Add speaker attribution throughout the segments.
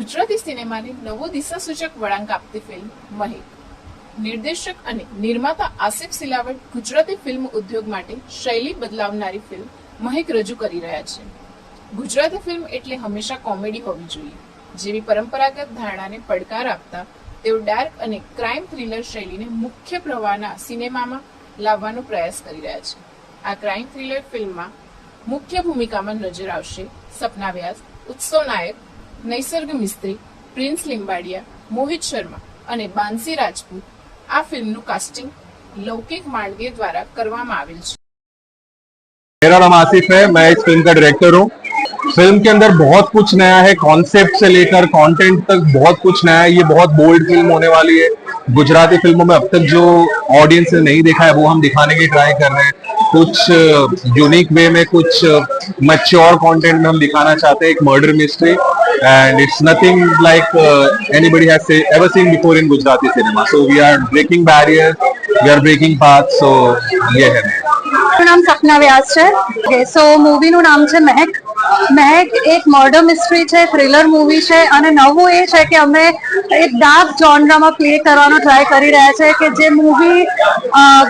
Speaker 1: ગુજરાતી સિનેમાને નવો દિશાસૂચક વળાંક આપતી ફિલ્મ મહેક. નિર્દેશક અને નિર્માતા આસિફ સિલાવટ ગુજરાતી ફિલ્મ ઉદ્યોગ માટે શૈલી બદલાવનારી ફિલ્મ મહેક રજૂ કરી રહ્યા છે. ગુજરાતી ફિલ્મ એટલે હંમેશા કોમેડી હોવી જોઈએ. જેવી પરંપરાગત ધારણાને પડકાર આપતા તેઓ ડાર્ક અને ક્રાઇમ થ્રિલર શૈલીને મુખ્ય પ્રવાહના સિનેમામાં લાવવાનો પ્રયાસ કરી રહ્યા છે. આ ક્રાઇમ થ્રિલર ફિલ્મમાં મુખ્ય ભૂમિકામાં નજર આવશે સપના વ્યાસ, ઉત્સવ નાયક નૈસર્ગ મિસ્ત્રી પ્રિન્સ લિંબાડિયા મોહિત શર્મા અને બાંસી રાજપૂત આ ફિલ્મનું કાસ્ટિંગ લૌકિક માંડવીય દ્વારા કરવામાં આવેલ છે
Speaker 2: मेरा नाम आसिफ है मैं इस फिल्म का डायरेक्टर हूँ फिल्म के अंदर बहुत कुछ नया है कॉन्सेप्ट से लेकर कंटेंट तक बहुत कुछ नया है ये बहुत बोल्ड फिल्म होने वाली है गुजराती फिल्मों में अब तक जो ऑडियंस ने नहीं देखा है वो हम दिखाने की ट्राई कर रहे हैं कुछ यूनिक वे में कुछ मच्योर कंटेंट में हम दिखाना चाहते हैं एक murder mystery and it's nothing like uh, anybody has say, ever seen before in Gujarati cinema. So we are breaking barriers, we are breaking paths. So yeah.
Speaker 3: મારું નામ સપના વ્યાસ છે સો મૂવીનું નામ છે મહેક મહેક એક મર્ડર મિસ્ટ્રી છે થ્રિલર મૂવી છે અને નવું એ છે કે અમે એક ડાર્ક જોનરામાં પ્લે કરવાનો ટ્રાય કરી રહ્યા છે કે જે મૂવી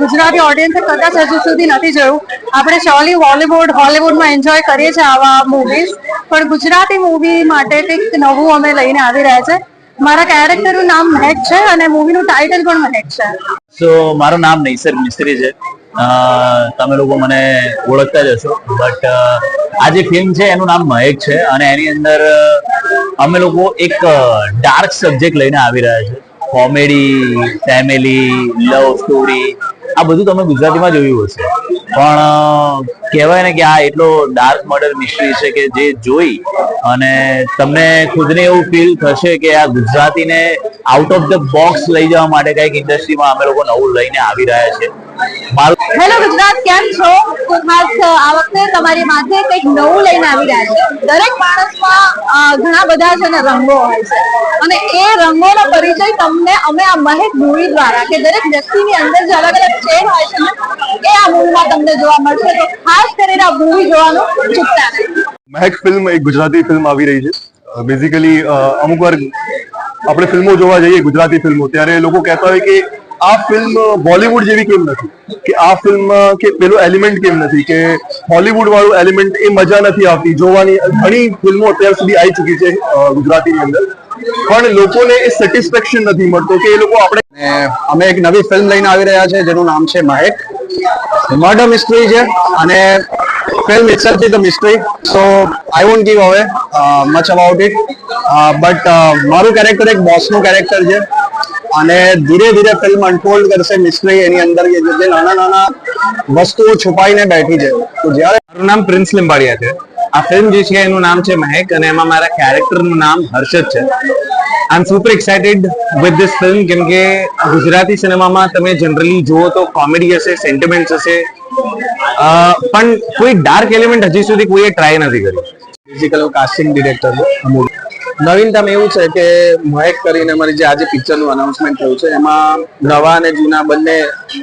Speaker 3: ગુજરાતી ઓડિયન્સે કદાચ હજુ સુધી નથી જોયું આપણે શોલી હોલીવુડ હોલીવુડમાં એન્જોય કરીએ છીએ આવા મૂવીઝ પણ ગુજરાતી મૂવી માટે કંઈક નવું અમે લઈને આવી રહ્યા છે. મારા કેરેક્ટરનું નામ મહેક છે અને મૂવીનું ટાઇટલ પણ મહેક છે.
Speaker 4: સો મારું નામ નૈસર મિસ્ત્રી છે. તમે લોકો મને ઓળખતા જ હશો. બટ આ જે ફિલ્મ છે, એનું નામ મહેક છે અને એની અંદર અમે લોકો એક ડાર્ક સબ્જેક્ટ લઈને આવી રહ્યા છે. કોમેડી ફેમિલી લવ સ્ટોરી આ બધું તમે ગુજરાતીમાં જોયું હશે. પણ અ, કહેવાય ને કે આ એટલો ડાર્ક મર્ડર મિસ્ટ્રી છે કે જે જોઈ અને તમને ખુદને એવું ફીલ થશે કે આ ગુજરાતીને આઉટ ઓફ ધ બોક્સ લઈ જવા માટે કંઈક ઇન્ડસ્ટ્રીમાં અમે લોકો નવું લઈને આવી રહ્યા છે.
Speaker 3: હેલો ગુજરાત, કેમ છો? ખાસ આ વખતે તમારી માથે કંઈક નવું લઈને આવી રહ્યા છે. દરેક માણસમાં ઘણા બધા છે ને રંગો હોય છે. અને એ રંગોનો પરિચય તમને અમે આ મહેક મૂવી દ્વારા કે દરેક વ્યક્તિની અંદર જે અલગ અલગ શેડ હોય છે ને, એ આ મૂવીમાં તમને જોવા મળશે. તો ખાસ કરીને આ મૂવી જોવાનું ચૂકતા નહીં
Speaker 5: મહેક ફિલ્મ એક ગુજરાતી ફિલ્મ આવી રહી છે. બેઝિકલી અમુક વાર આપણે ફિલ્મો જોવા જઈએ ગુજરાતી ફિલ્મો ત્યારે લોકો કહેતા હોય કે આ ફિલ્મ બોલિવૂડ જેવી કેમ નથી? કે આ ફિલ્મ કે પેલો એલિમેન્ટ કેમ નથી? કે હોલીવુડ વાળું એલિમેન્ટ એ મજા નથી આવતી. જોવાની ઘણી ફિલ્મો અત્યાર સુધી આવી ચૂકી છે ગુજરાતીની અંદર. પણ લોકોને એ સેટિસ્ફેક્શન નથી મળતો કે એ લોકો આપણે
Speaker 6: અમે એક નવી ફિલ્મ લઈને આવી રહ્યા છે જેનું નામ છે મહેક મર્ડર મિસ્ટ્રી છે અને film itself is the mystery. So i won't give away uh, much about it. Uh, uh, મારું કેરેક્ટર એક બોસનું કેરેક્ટર છે. અને ધીરે ધીરે ફિલ્મ અનફોલ્ડ કરશે મિસ્ટ્રી એની અંદર જે નાના નાના વસ્તુઓ છુપાઈને બેઠી છે. તો જ્યારે
Speaker 2: મારું નામ પ્રિન્સ લિંબાડિયા છે. આ ફિલ્મ જે છે એનું નામ છે મહેક અને એમાં મારા કેરેક્ટરનું નામ હર્ષદ છે. I am super excited with this film કેમ કે ગુજરાતી સિનેમામાં તમે જનરલી જુઓ તો કોમેડી હશે સેન્ટિમેન્ટ હશે. પણ કોઈ ડાર્ક એલિમેન્ટ હજી સુધી કોઈએ ટ્રાય નથી કર્યું
Speaker 6: ફિઝિકલ કાસ્ટિંગ ડિરેક્ટર નવીનતામાં એવું છે કે મહેક કરીને અમારી જે આજે પિક્ચરનું અનાઉન્સમેન્ટ થયું છે, એમાં નવા અને જૂના બંને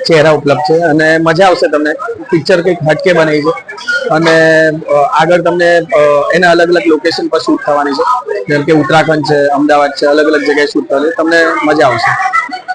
Speaker 6: ચહેરા ઉપલબ્ધ છે અને મજા આવશે તમને. પિક્ચર કંઈક હટકે બનાવી છે અને આગળ તમને એના અલગ અલગ લોકેશન પર શૂટ થવાની છે. જેમ કે ઉત્તરાખંડ છે, અમદાવાદ છે, અલગ અલગ જગ્યાએ શૂટ થવાની તમને મજા આવશે.